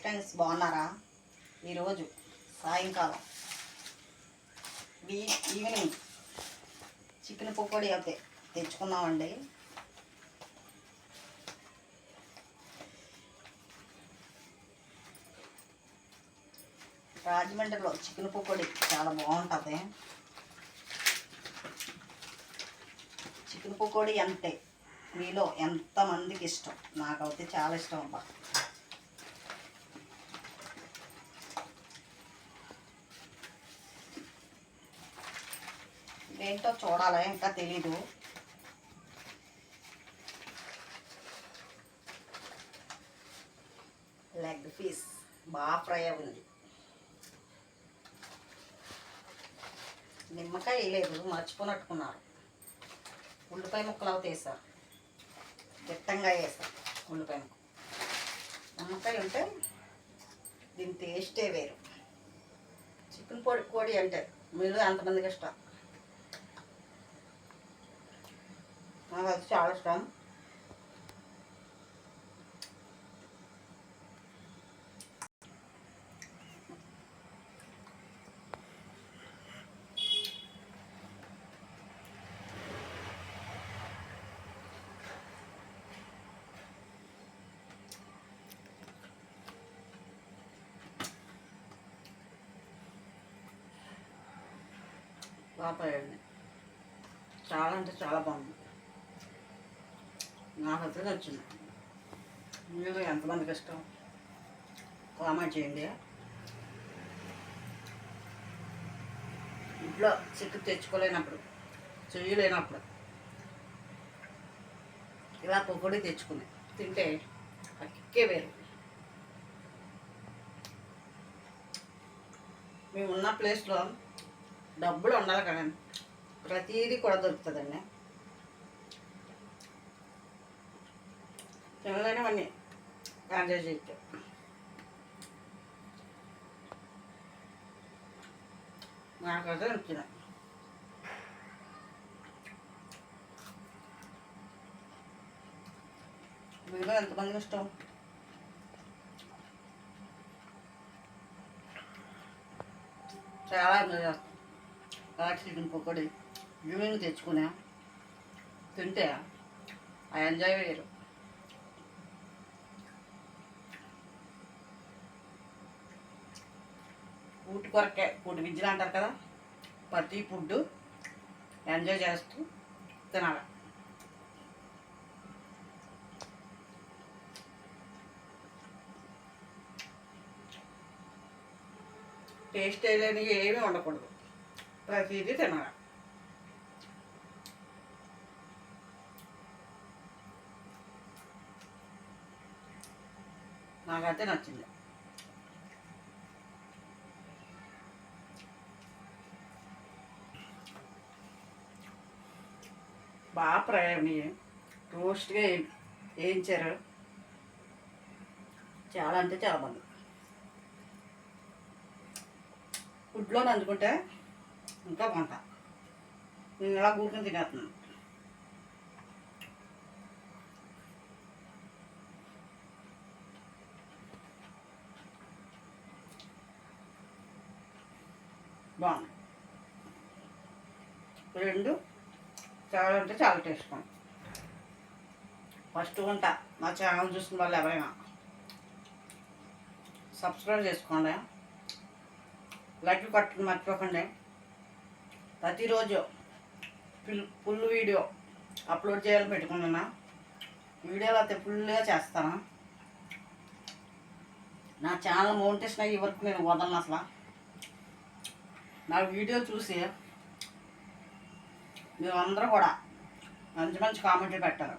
Friends బాగున్నారా? ఈరోజు సాయంకాలం. ఈవినింగ్ చికెన్ పకోడీ అయితే తెచ్చుకున్నామండి రాజమండ్రిలో చికెన్ పకోడీ చాలా బాగుంటుంది. చికెన్ పకోడీ అంతే మీలో ఎంతమందికి ఇష్టం? నాకైతే చాలా ఇష్టం అబ్బా. ఏంటో చూడాలి ఇంకా తెలీదు. లెగ్ పీస్ బాగా ఫ్రై ఉంది నిమ్మకాయ వేయలేదు మర్చిపోనట్టుకున్నారు. ఉల్లిపాయ ముక్కలు అవుతాయి సార్ దిట్టంగా వేసారు ఉల్లిపాయ ముక్క. నిమ్మకాయ ఉంటే దీని టేస్టే వేరు. చికెన్ పొడి కోడి అంటే మీరు ఎంతమందికి ఇష్టం. నాకు అది చాలా ఇష్టం బాగా చాలా అంటే చాలా బాగుంది నాకు అయితే నచ్చింది మీరు ఎంతమందికి ఇష్టం కామెంట్ చేయండి. ఇంట్లో చిక్కు తెచ్చుకోలేనప్పుడు చేయలేనప్పుడు ఇలా పొగడి తెచ్చుకుని తింటే అక్కే వేరు. మేము ఉన్న ప్లేస్లో డబ్బులు ఉండాలి కదండి. ప్రతిదీ కూడా దొరుకుతుందండి. తినలేనివన్నీ యాడ్ చేయొచ్చు. నాకైతే నచ్చిన. మీలో ఎంతమంది ఇష్టం? చాలా ఎంజాయ్ చేస్తాం. కాచి చికెన్ పకోడీ ఈవినింగ్ తెచ్చుకున్నా. తింటే ఆ ఎంజాయ్ వేయరు పూటి కొరకే పూటి విద్యలు అంటారు కదా ప్రతి ఫుడ్ ఎంజాయ్ చేస్తూ తినాలి. టేస్ట్ లేని ఏమీ ఉండకూడదు. ప్రతిదీ తినాలి. నాకైతే నచ్చింది. బాగా ప్రయాణి రోస్ట్గా వేయించారు చాలా అంటే చాలా బాగుంది. ఫుడ్లో నంచుకుంటే ఇంకా బాగుంటా నేను ఇలా కూర్చొని తినేస్తున్నాను. బాగుంది. రెండు చాలా అంటే చాలా టేస్ట్ ఉంది ఫస్ట్ వంట నా ఛానల్ చూసిన వాళ్ళు ఎవరైనా సబ్స్క్రైబ్ చేసుకోండి. లైక్ కట్టడం మర్చిపోకండి. ప్రతిరోజు ఫుల్ ఫుల్ వీడియో అప్లోడ్ చేయాలని పెట్టుకున్నాను వీడియోలు అయితే ఫుల్గా చేస్తాను. నా ఛానల్ మౌంటేషన్ అయ్యే వరకు నేను వదలను అసలు. నా వీడియో చూసి మీరు కూడా మంచి మంచి కామెంట్లు పెట్టారు.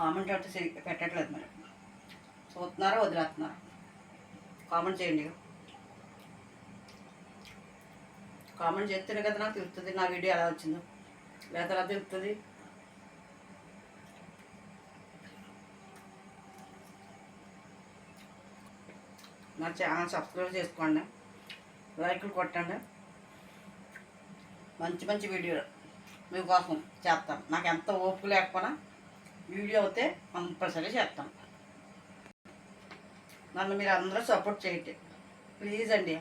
కామెంట్ అయితే పెట్టట్లేదు మరి. చూస్తున్నారా వదిలేస్తున్నారు? కామెంట్ చేయండి. కామెంట్ చేస్తేనే కదా నాకు తెలుస్తుంది నా వీడియో ఎలా వచ్చిందో. లేదా ఎలా తెలుస్తుంది? నా ఛానల్ సబ్స్క్రైబ్ చేసుకోండి. లైక్లు కొట్టండి. మంచి మంచి వీడియోలు మీకోసం చేస్తాను నాకు ఎంత ఓపిక లేకపోయినా వీడియో అయితే కంపల్సరీ చేస్తాను నన్ను మీరు అందరూ సపోర్ట్ చేయండి. ప్లీజ్ అండి.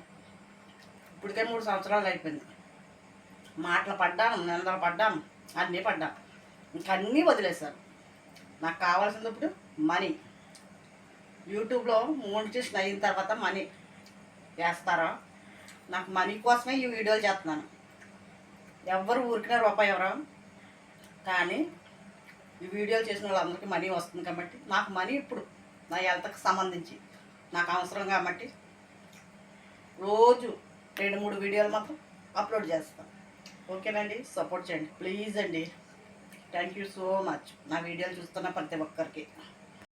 ఇప్పటికే మూడు సంవత్సరాలు అయిపోయింది. మాటలు పడ్డాను నిందలు పడ్డాను అన్నీ పడ్డాం ఇంకన్నీ అన్నీ నాకు కావాల్సింది ఇప్పుడు మనీ. యూట్యూబ్లో మోనిటేషన్ అయిన తర్వాత మనీ. వేస్తారా? నాకు మనీ కోసమే ఈ వీడియోలు చేస్తున్నాను. ఎవ్వరు ఊరికినారు రూపాయి ఎవరు? కానీ ఈ వీడియోలు చేసిన వాళ్ళందరికీ మనీ వస్తుంది కాబట్టి నాకు మనీ ఇప్పుడు నా హెల్త్కి సంబంధించి నాకు అవసరం కాబట్టి రోజు రెండు మూడు వీడియోలు మాత్రం అప్లోడ్ చేస్తాను ఓకేనండి? సపోర్ట్ చేయండి. ప్లీజ్ అండి. Thank you so much. నా వీడియోలు చూస్తున్న ప్రతి ఒక్కరికి.